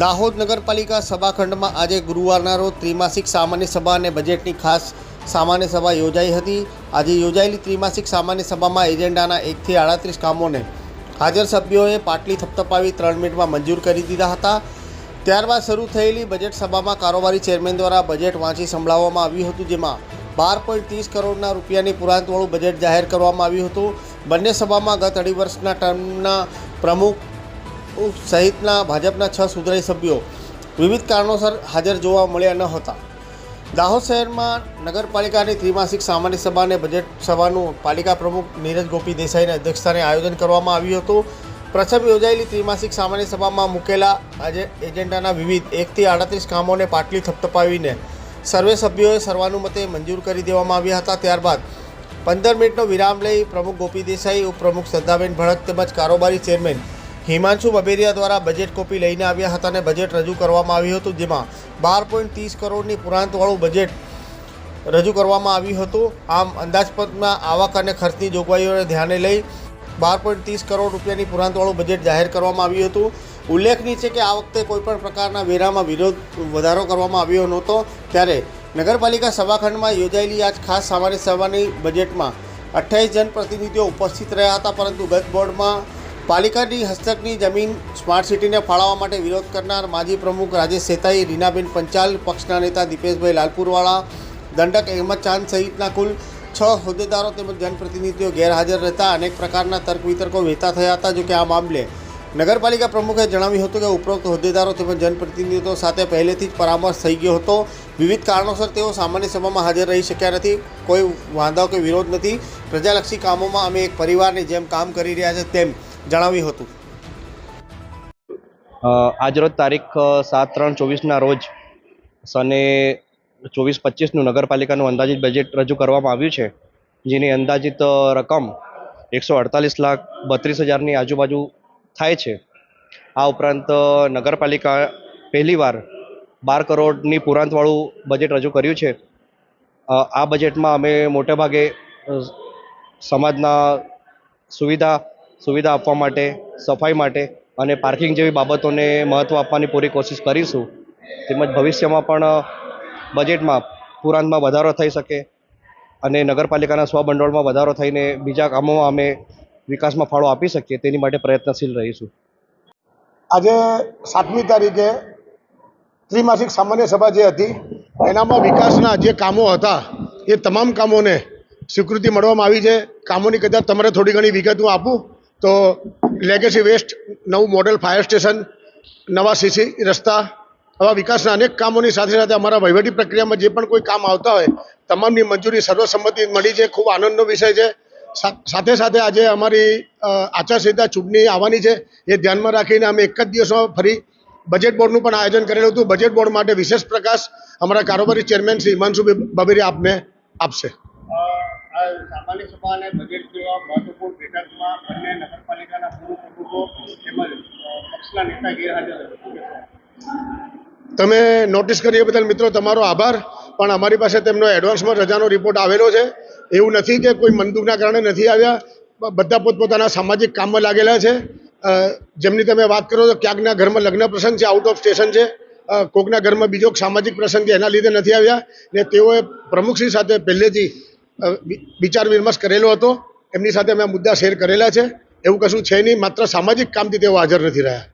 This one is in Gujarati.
દાહોદ નગરપાલિકા સભાખંડમાં આજે ગુરુવારના રોજ ત્રિમાસિક સામાન્ય સભા અને બજેટની ખાસ સામાન્ય સભા યોજાઈ હતી. આજે યોજાયેલી ત્રિમાસિક સામાન્ય સભામાં એજન્ડાના એકથી આડત્રીસ કામોને હાજર સભ્યોએ પાટલી થપથપાવી ત્રણ મિનિટમાં મંજૂર કરી દીધા હતા. ત્યારબાદ શરૂ થયેલી બજેટ સભામાં કારોબારી ચેરમેન દ્વારા બજેટ વાંચી સંભળાવવામાં આવ્યું હતું, જેમાં બાર પોઈન્ટ ત્રીસ કરોડના રૂપિયાની પુરાંતવાળું બજેટ જાહેર કરવામાં આવ્યું હતું. બંને સભામાં ગત અઢી વર્ષના ટર્મના પ્રમુખ સહિતના ભાજપના છ સુધરાઈ સભ્યો વિવિધ કારણોસર હાજર જોવા મળ્યા ન હતા. દાહોદ શહેરમાં નગરપાલિકાની ત્રિમાસિક સામાન્ય સભા અને બજેટ સભાનું પાલિકા પ્રમુખ નીરજ ગોપી દેસાઈના અધ્યક્ષસ્થાને આયોજન કરવામાં આવ્યું હતું. પ્રથમ યોજાયેલી ત્રિમાસિક સામાન્ય સભામાં મૂકેલા આજે એજન્ડાના વિવિધ એકથી આડત્રીસ કામોને પાટલી થપથપાવીને સર્વે સભ્યોએ સર્વાનુમતે મંજૂર કરી દેવામાં આવ્યા હતા. ત્યારબાદ પંદર મિનિટનો વિરામ લઈ પ્રમુખ ગોપી દેસાઈ, ઉપપ્રમુખ શ્રદ્ધાબેન ભડક તેમજ કારોબારી ચેરમેન હિમાંશુ બબેરિયા દ્વારા બજેટ કોપી લઈને આવ્યા હતા અને બજેટ રજૂ કરવામાં આવ્યું હતું, જેમાં બાર પોઈન્ટ ત્રીસ કરોડની પુરાંતવાળું બજેટ રજૂ કરવામાં આવ્યું હતું. આમ અંદાજપત્રમાં આવક અને ખર્ચની જોગવાઈઓને ધ્યાને લઈ બાર પોઈન્ટ ત્રીસ કરોડ રૂપિયાની પુરાંતવાળું બજેટ જાહેર કરવામાં આવ્યું હતું. ઉલ્લેખનીય છે કે આ વખતે કોઈપણ પ્રકારના વેરામાં વિરોધ વધારો કરવામાં આવ્યો નહોતો. ત્યારે નગરપાલિકા સભાખંડમાં યોજાયેલી આજ ખાસ સામાન્ય સભાની બજેટમાં અઠ્યાવીસ જનપ્રતિનિધિઓ ઉપસ્થિત રહ્યા હતા, પરંતુ ગત બોર્ડમાં પાલિકાની હસ્તકની જમીન સ્માર્ટ સિટીને ફાળવવા માટે વિરોધ કરનાર માજી પ્રમુખ રાજેશ સેતાઈ, રીનાબેન પંચાલ, પક્ષના નેતા દીપેશભાઈ લાલપુરવાળા, દંડક અહેમદ ચાંદ સહિતના કુલ છ હોદ્દેદારો તેમજ જનપ્રતિનિધિઓ ગેરહાજર રહેતા અનેક પ્રકારના તર્ક વિતર્કો વહેતા થયા હતા, જોકે આ મામલે નગરપાલિકા પ્રમુખે જણાવ્યું હતું કે ઉપરોક્ત હોદ્દેદારો તેમજ જનપ્રતિનિધિઓ સાથે પહેલેથી જ પરામર્શ થઈ ગયો હતો. વિવિધ કારણોસર તેઓ સામાન્ય સભામાં હાજર રહી શક્યા નથી. કોઈ વાંધો કે વિરોધ નથી. પ્રજાલક્ષી કામોમાં અમે એક પરિવારની જેમ કામ કરી રહ્યા છે તેમ જણાવ્યું હતું. આજરોજ તારીખ સાત, ત્રણ, ચોવીસના રોજ સને ચોવીસ, પચીસનું નગરપાલિકાનું અંદાજિત બજેટ રજૂ કરવામાં આવ્યું છે, જેની અંદાજિત રકમ એકસો અડતાલીસ લાખ બત્રીસ હજારની આજુબાજુ થાય છે. આ ઉપરાંત નગરપાલિકા પહેલીવાર બાર કરોડની પુરાંતવાળું બજેટ રજૂ કર્યું છે. આ બજેટમાં અમે મોટેભાગે સમાજના સુવિધા સુવિધા આપવા માટે, સફાઈ માટે અને પાર્કિંગ જેવી બાબતોને મહત્ત્વ આપવાની પૂરી કોશિશ કરીશું. તેમજ ભવિષ્યમાં પણ બજેટમાં પુરાંતમાં વધારો થઈ શકે અને નગરપાલિકાના સ્વભંડોળમાં વધારો થઈને બીજા કામોમાં અમે વિકાસમાં ફાળો આપી શકીએ તેની માટે પ્રયત્નશીલ રહીશું. આજે સાતમી તારીખે ત્રિમાસિક સામાન્ય સભા જે હતી, એનામાં વિકાસના જે કામો હતા, એ તમામ કામોને સ્વીકૃતિ મળવામાં આવી છે. કામોની કદાચ તમારે થોડી ઘણી વિગત હું આપું? તો લેગેસી વેસ્ટ નવું મોડેલ ફાયર સ્ટેશન નવા સીસી રસ્તા, આવા વિકાસના અનેક કામોની સાથે સાથે અમારા વહીવટી પ્રક્રિયામાં જે પણ કોઈ કામ આવતા હોય, તમામની મંજૂરી સર્વસંમતિ મળી છે. ખૂબ આનંદનો વિષય છે. સાથે સાથે આજે અમારી આચારસંહિતા ચૂંટણી આવવાની છે. એ ધ્યાનમાં રાખીને અમે એક જ દિવસમાં ફરી બજેટ બોર્ડનું પણ આયોજન કરેલું હતું. બજેટ બોર્ડ માટે વિશેષ પ્રકાશ અમારા કારોબારી ચેરમેન શ્રી હિમાંશુ બબેરી આપને આપશે. સામાન્ય સભાને બજેટ જેવા મહત્વપૂર્ણ બેઠકમાં બંને નગરપાલિકાના પૂર્વ પ્રમુખો તેમજ પક્ષના નેતા ગેરહાજર તમે નોટિસ કરી એ બદલ મિત્રો તમારો આભાર. પણ અમારી પાસે તેમનો એડવાન્સમાં રજાનો રિપોર્ટ આવેલો છે. એવું નથી કે કોઈ મનદુખના કારણે નથી આવ્યા. બધા પોતપોતાના સામાજિક કામમાં લાગેલા છે. જેમની તમે વાત કરો તો ક્યાંકના ઘરમાં લગ્ન પ્રસંગ છે આઉટ ઓફ સ્ટેશન છે. કોકના ઘરમાં બીજો સામાજિક પ્રસંગ છે, એના લીધે નથી આવ્યા. ને તેઓએ પ્રમુખશ્રી સાથે પહેલેથી વિચાર વિમર્શ કરેલો હતો. એમની સાથે અમે મુદ્દા શેર કરેલા છે. એવું કશું છે નહીં. માત્ર સામાજિક કામથી તેઓ હાજર નથી રહ્યા.